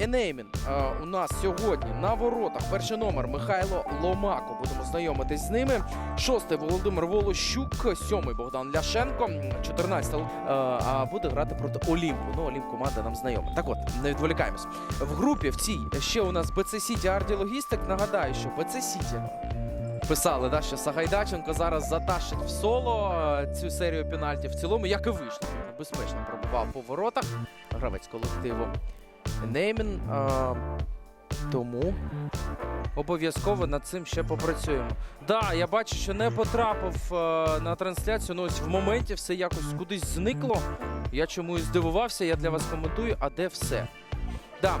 Енеймін у нас сьогодні на воротах. Перший номер Михайло Ломако. Будемо знайомитись з ними. Шостий Володимир Волощук, сьомий Богдан Ляшенко, 14 а буде грати проти Олімпу. Ну, Олімп команда нам знайома. Так от, не відволікаємось. В групі в цій ще у нас БЦ Сіті Арді Логістик. Нагадаю, що БЦ Сіті писали, да, що Сагайдаченко зараз затащить в соло цю серію пенальтів. В цілому, як і вийшло. Безпечно пробував по воротах. Гравець колективу Неймін. А, тому обов'язково над цим ще попрацюємо. Да, я бачу, що не потрапив а, на трансляцію. Ну ось в моменті все якось кудись зникло. Я чомусь здивувався, я для вас коментую, а де все? Да.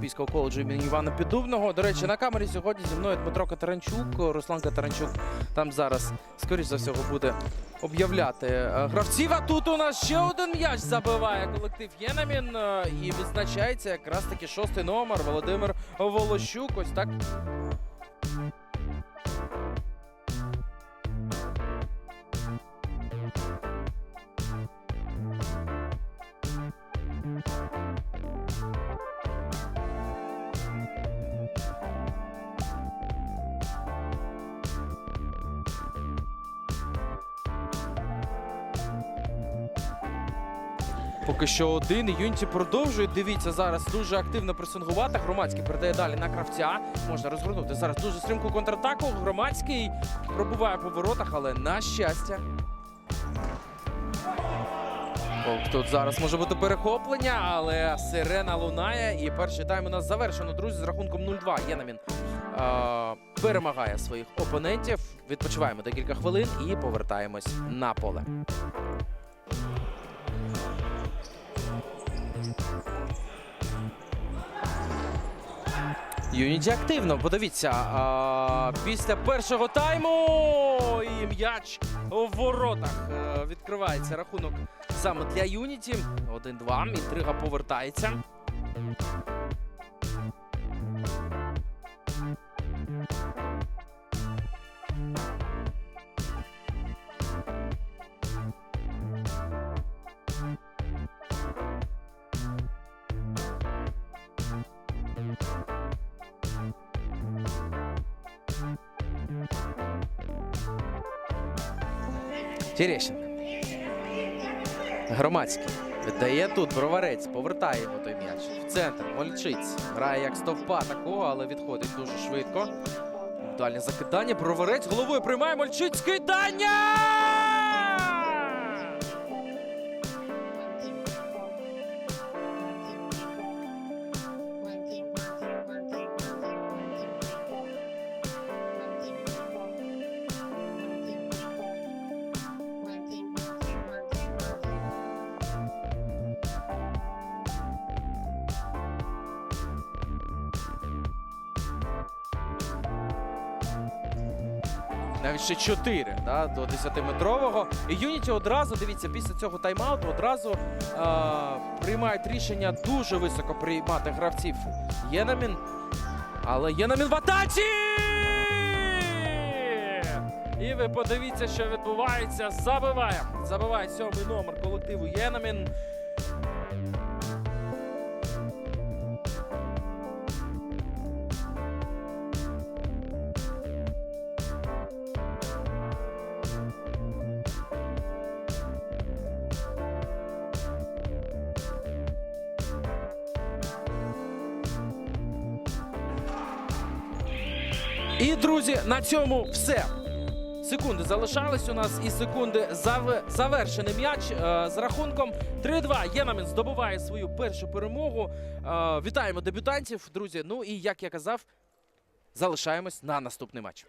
Військового коледжу імені Івана Піддубного. До речі, на камері сьогодні зі мною Дмитро Катаранчук, Руслан Катаранчук там зараз, скоріш за всього, буде об'являти е, гравців. А тут у нас ще один м'яч забиває колектив Єнамін. е, І відзначається якраз таки шостий номер Володимир Волощук. Ось так. Поки що один. І Юнті продовжує. Дивіться, зараз дуже активно пресингувати. Громадський передає далі на кравця. Можна розвернути зараз дуже стрімку контратаку. Громадський пробуває по воротах, але на щастя. Тут зараз може бути перехоплення, але сирена лунає. І перший тайм у нас завершено, друзі, з рахунком 0-2. Єнамін е, перемагає своїх опонентів. Відпочиваємо декілька хвилин і повертаємось на поле. Юніті активно, подивіться. А, після першого тайму і м'яч у воротах. а, відкривається рахунок саме для Юніті. 1-2. Інтрига повертається. Терещенко. Громадський. Віддає тут броварець, повертає йому той м'яч. В центр. Мольчиць. Грає як стовпа такого, але відходить дуже швидко. Дальнє закидання. Броварець головою приймає Мольчиць. Кидання! Навіть ще 4 да, до 10-метрового. І Юніті одразу, дивіться, після цього тайм-ауту одразу е, приймають рішення дуже високо приймати гравців Єнамін. Але Єнамін в атаці! І ви подивіться, що відбувається. Забиває. Забиває сьомий номер колективу Єнамін. І, друзі, на цьому все. Секунди залишались у нас, і секунди зав... завершений м'яч е, з рахунком 3-2. Єнамін здобуває свою першу перемогу. Е, вітаємо дебютантів, друзі. Ну і як я казав, залишаємось на наступний матч.